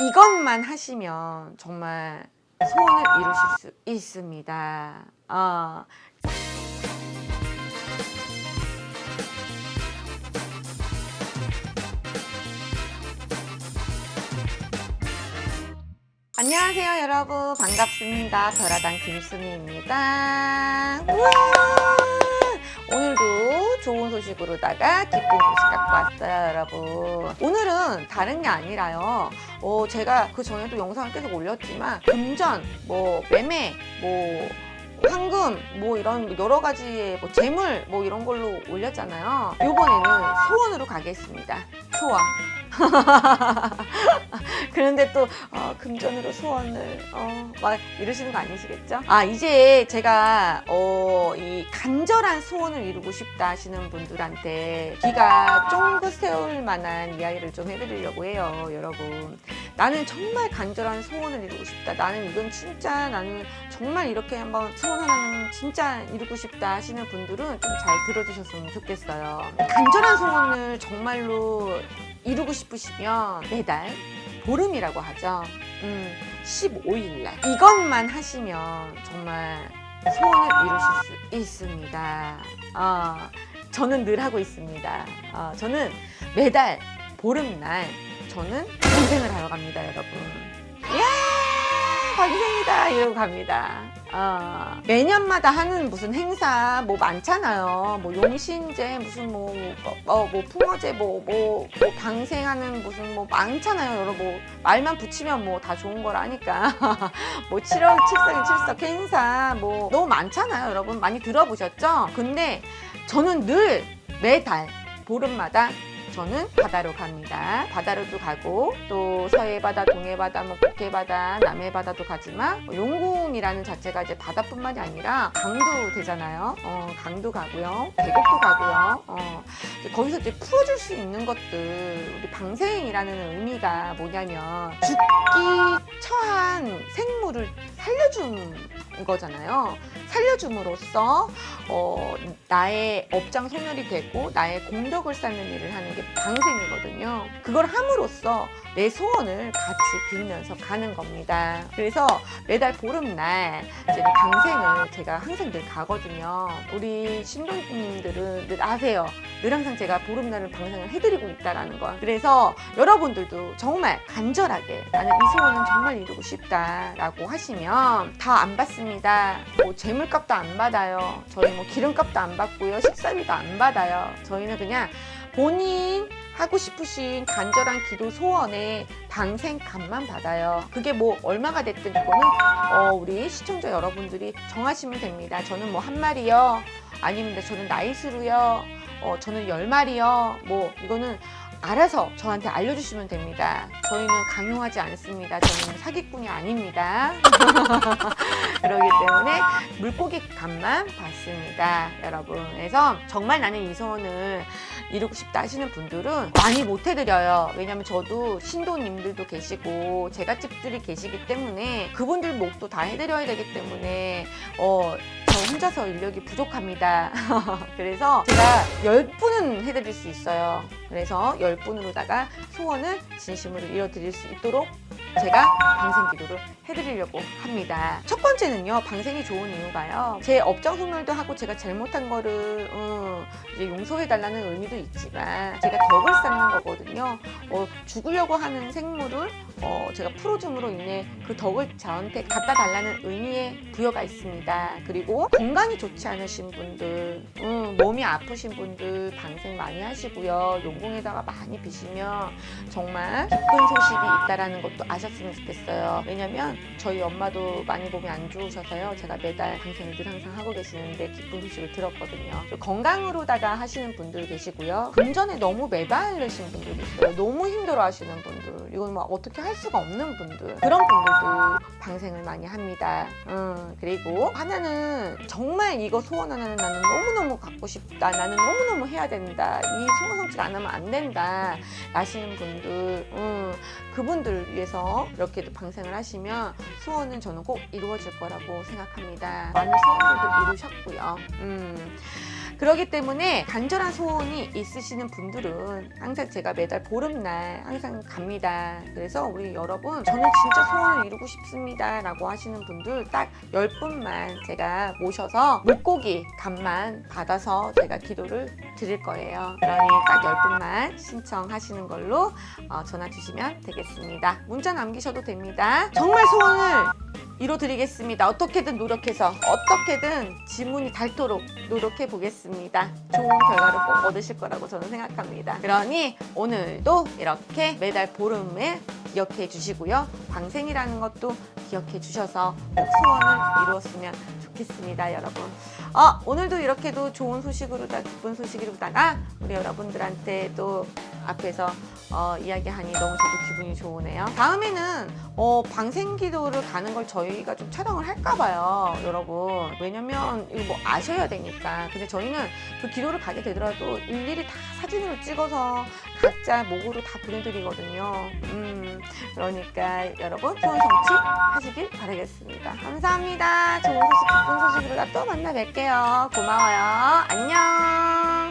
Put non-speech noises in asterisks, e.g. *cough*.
이것만 하시면 정말 소원을 이루실 수 있습니다. 어, 안녕하세요 여러분 반갑습니다 별아당 김수미입니다 우와! 소식으로다가 기쁜 소식 갖고 왔어요 여러분. 오늘은 다른 게 아니라요. 어, 제가 그 전에도 영상을 계속 올렸지만 금전 뭐 매매 뭐 황금 뭐 이런 여러 가지의 뭐 재물 뭐 이런 걸로 올렸잖아요. 이번에는 소원으로 가겠습니다. 소원 *laughs* 그런데 또 어, 금전으로 소원을 어, 막 이러시는 거 아니시겠죠? 아 이제 제가 어, 이 간절한 소원을 이루고 싶다 하시는 분들한테 귀가 쫑긋 세울 만한 이야기를 좀 해드리려고 해요, 여러분. 나는 정말 간절한 소원을 이루고 싶다. 나는 이건 진짜 나는 정말 이렇게 한번 소원 하나는 진짜 이루고 싶다 하시는 분들은 좀 잘 들어주셨으면 좋겠어요. 간절한 소원을 정말로 이루고 싶으시면 매달 보름이라고 하죠. 음, 15일 날. 이것만 하시면 정말 소원을 이루실 수 있습니다. 어, 저는 늘 하고 있습니다. 어, 저는 매달 보름날 저는 방생을 하러 갑니다, 여러분. 이야, 방생이다! 이러고 갑니다. 어, 매년마다 하는 무슨 행사 뭐 많잖아요. 뭐 용신제 무슨 뭐, 뭐, 뭐, 뭐 풍어제 뭐, 뭐, 뭐 방생하는 무슨 뭐 많잖아요. 여러분 뭐 말만 붙이면 뭐 다 좋은 거라니까. *laughs* 뭐 7월 7석인 7석 행사 뭐 너무 많잖아요. 여러분 많이 들어보셨죠? 근데 저는 늘 매달 보름마다 저는 바다로 갑니다. 바다로도 가고 또 서해 바다, 동해 바다, 뭐 북해 바다, 남해 바다도 가지만 뭐 용궁이라는 자체가 이제 바다뿐만이 아니라 강도 되잖아요. 어, 강도 가고요, 계곡도 가고요. 어, 거기서 이제 풀어줄 수 있는 것들 우리 방생이라는 의미가 뭐냐면 죽기 처한 생물을 살려주는 거잖아요. 살려줌으로써 어, 나의 업장 소멸이 되고 나의 공덕을 쌓는 일을 하는 게 방생이거든요. 그걸 함으로써 내 소원을 같이 빌면서 가는 겁니다. 그래서 매달 보름날 이제 방생을 제가 항상 늘 가거든요. 우리 신도님들은 늘 아세요. 늘 항상 제가 보름날을 방생을 해드리고 있다라는 걸. 그래서 여러분들도 정말 간절하게 나는 이 소원은 정말 이루고 싶다라고 하시면 다 안 받습니다. 뭐 재물값도 안 받아요. 저희 뭐 기름값도 안 받고요. 식사비도 안 받아요. 저희는 그냥 본인 하고 싶으신 간절한 기도 소원에 방생값만 받아요. 그게 뭐 얼마가 됐든 이거는 어, 우리 시청자 여러분들이 정하시면 됩니다. 저는 뭐 한 마리요. 아니면 저는 나이스로요. 어, 저는 열 마리요. 뭐 이거는 알아서 저한테 알려주시면 됩니다. 저희는 강요하지 않습니다. 저는 사기꾼이 아닙니다. *laughs* 그렇기 때문에 물고기 값만 받습니다. 여러분. 그래서 정말 나는 이 소원을 이루고 싶다 하시는 분들은 많이 못 해드려요. 왜냐면 저도 신도님들도 계시고 제갓집들이 계시기 때문에 그분들 목도 다 해드려야 되기 때문에 어, 저 혼자서 인력이 부족합니다. *laughs* 그래서 제가 10분은 해드릴 수 있어요. 그래서 10분으로다가 소원을 진심으로 이뤄드릴 수 있도록 제가 방생 기도를 해드리려고 합니다. 첫 번째는요, 방생이 좋은 이유가요. 제 업장 소멸도 하고 제가 잘못한 거를 음, 이제 용서해달라는 의미도 있지만 제가 덕을 쌓는 거거든요. 어, 죽으려고 하는 생물을 어, 제가 풀어줌으로 인해 그 덕을 저한테 갖다 달라는 의미의 부여가 있습니다. 그리고 건강이 좋지 않으신 분들, 음, 몸이 아프신 분들 방생 많이 하시고요. 용궁에다가 많이 비시면 정말 기쁜 소식이 있다라는 것도 아셨으면 좋겠어요. 왜냐면 저희 엄마도 많이 몸이 안 좋으셔서요. 제가 매달 방생을 늘 항상 하고 계시는데 기쁜 소식을 들었거든요. 건강으로다가 하시는 분들 계시고요. 금전에 너무 매달리신 분들이 있어요. 너무 힘들어 하시는 분들. 이건 뭐 어떻게 할 수가 없는 분들. 그런 분들도 방생을 많이 합니다. 음, 그리고 하나는 정말 이거 소원 하나는 나는 너무너무 갖고 싶다. 나는 너무너무 해야 된다. 이 소원 성취를 안 하면 안 된다. 하시는 분들, 음, 그분들 위해서 이렇게도 방생을 하시면 소원은 저는 꼭 이루어질 거라고 생각합니다. 많은 소원들도 이루셨고요. 음, 그렇기 때문에 간절한 소원이 있으시는 분들은 항상 제가 매달 보름날 항상 갑니다. 그래서 우리 여러분 저는 진짜 소원을 이루고 싶습니다 라고 하시는 분들 딱 10분만 제가 모셔서 물고기 값만 받아서 제가 기도를 드릴 거예요. 그러니 딱 10분만 신청하시는 걸로 어, 전화 주시면 되겠습니다. 문자 남기셔도 됩니다. 정말 소원을 이뤄드리겠습니다. 어떻게든 노력해서 어떻게든 지문이 닳도록 노력해 보겠습니다. 좋은 결과를 꼭 얻으실 거라고 저는 생각합니다. 그러니 오늘도 이렇게 매달 보름을 기억해 주시고요. 광생이라는 것도 기억해 주셔서 꼭 소원을 이루었으면 좋겠습니다, 여러분. 어, 오늘도 이렇게도 좋은 소식으로다 기쁜 소식으로다가 우리 여러분들한테 또 앞에서 어, 이야기하니 너무 저도 기분이 좋으네요. 다음에는 어, 방생기도를 가는 걸 저희가 좀 촬영을 할까 봐요, 여러분. 왜냐면 이거 뭐 아셔야 되니까. 근데 저희는 그 기도를 가게 되더라도 일일이 다 사진으로 찍어서 각자 목으로 다 보내드리거든요. 음, 그러니까 여러분 소원 성취 하시길 바라겠습니다. 감사합니다. 좋은 소식, 기쁜 소식으로 또 만나 뵐게요. 고마워요. 안녕.